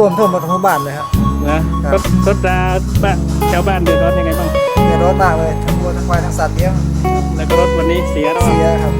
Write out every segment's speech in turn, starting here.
ท่วมท่วมหมดทั้งบ้านเลยครับ นะครับรถรถราบ้านชาวบ้านเดือดร้อนยังไงบ้าง เดือดร้อนมากเลยทั้งวัวทั้งควายทั้งสัตว์เลี้ยงแล้วก็รถวันนี้เสียแล้วเสียครับ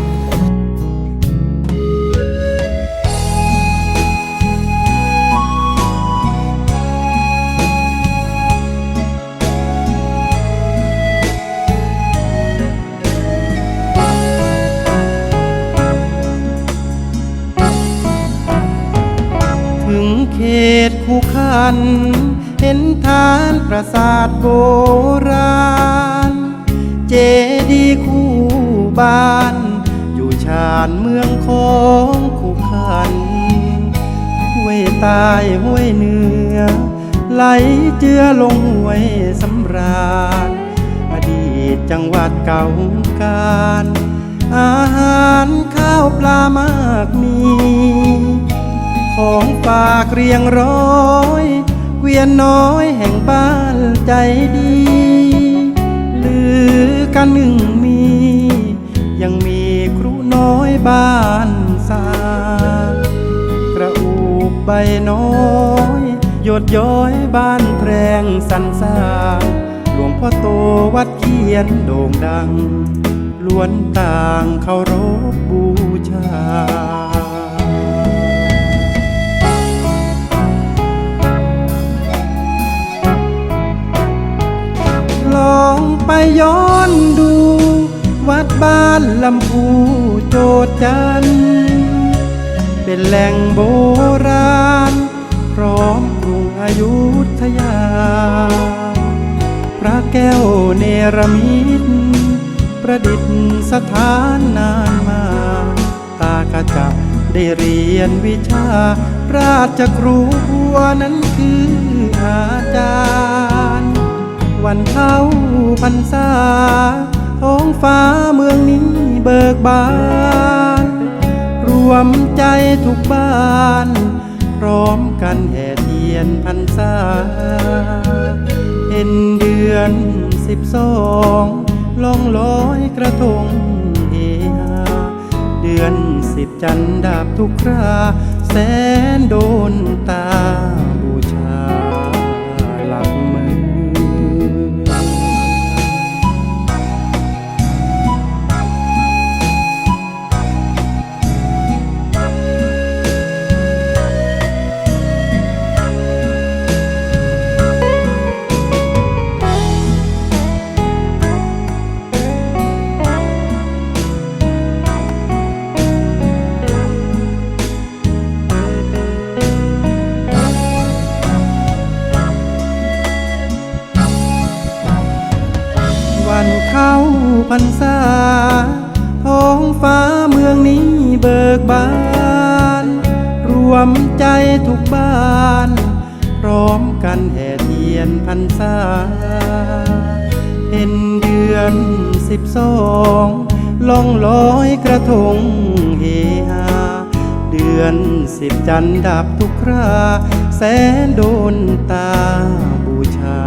ถึงเขตันเห็นฐานปราสาทโบราณ เจดีย์คู่บ้าน อยู่ชานเมืองของคูขันห้วยใตายห้วยเหนือ ไหลเจือลงห้วยสำราญ อดีตจังหวัดเก่าการ อาหารข้าวปลามากมี ของฝากเรียงร้อยเกวียนน้อยแห่งบ้านใจดีหรือกันหนึ่งมี ยังมีครูน้อยบ้านสากระอูบใบน้อยหยดย้อยบ้านแพรงสันสางหลวงพ่อโตวัดเขียนโด่งดัง ล้วนต่างเคารพ ย้อนดู วัดบ้านลำพูโจดจัน เป็นแหล่งโบราณ พร้อมกรุงอยุธยา พระแก้วเนรมิตประดิษฐสถานนานมา ตากระจับได้เรียนวิชา ราชครูบัวนั้นคืออาจารย์ วันเข้า พรรษาท้องฟ้าเมืองนี้เบิกบาน รวมใจทุกบ้าน พร้อมกันแห่เทียนพรรษาเห็นเดือนสิบสองลองลอยกระทงเฮฮาเดือนสิบจันดาบทุกครา แสนโดนตา พรรษาท้องฟ้าเมืองนี้เบิกบาน รวมใจทุกบ้าน พร้อมกันแห่เทียนพรรษาเห็นเดือนสิบสองล่องลอยกระทงเฮฮาเดือนสิบจันทร์ดับทุกครา แสนโดนตาบูชา